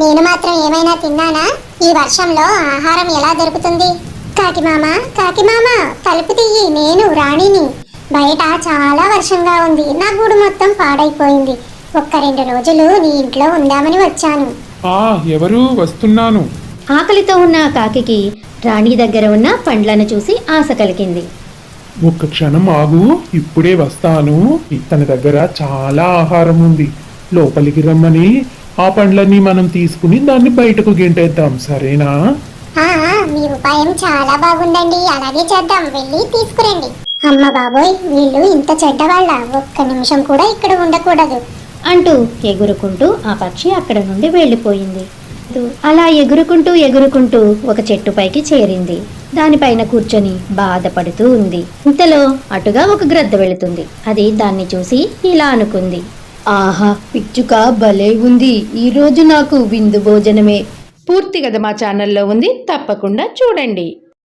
నేను మాత్రం ఏమైనా తిన్నానా? ఈ వర్షంలో ఆహారం ఎలా దొరుకుతుంది? కాకిమామ కాకిమామ తలుపు తీయి నేను రాణిని. బయట చాలా వర్షంగా ఉంది. నా గూడు మొత్తం పాడైపోయింది. ఒక్క రెండు రోజులు నీ ఇంట్లో ఉందామని వచ్చాను. ఆ ఎవరు వస్తున్నాను? ఆకలితో ఉన్న కాకికి రాణి దగ్గర ఉన్న పండ్లను చూసి ఆశ కలిగింది. ఒక్క క్షణం ఆగు ఇప్పుడే వస్తాను. తన దగ్గర చాలా ఆహారం ఉంది. లోపలికి రమ్మని. ఆ పండ్లన్నీ మనం తీసుకుని దాన్ని బయటకు గెంటేద్దాం సరేనా? మీ ఉపాయం చాలా బాగుందండి. అలాగే చేద్దాం. వెళ్ళి తీసుకురండి. అమ్మ బాబోయ్ వీళ్ళు ఇంత చెడ్డవాళ్ళ. ఒక్క నిమిషం కూడా ఇక్కడ ఉండకూడదు. అంటూ ఎగురుకుంటూ ఆ పక్షి అక్కడ నుండి వెళ్ళిపోయింది. అలా ఎగురుకుంటూ ఎగురుకుంటూ ఒక చెట్టుపైకి చేరింది. దానిపైన కూర్చొని బాధపడుతూ ఉంది. ఇంతలో అటుగా ఒక గ్రద్ద వెళుతుంది. అది దాన్ని చూసి ఇలా అనుకుంది. ఆహా పిచ్చుక భలే ఉంది. ఈరోజు నాకు విందు భోజనమే. పూర్తి కథ మా ఛానల్లో ఉంది తప్పకుండా చూడండి.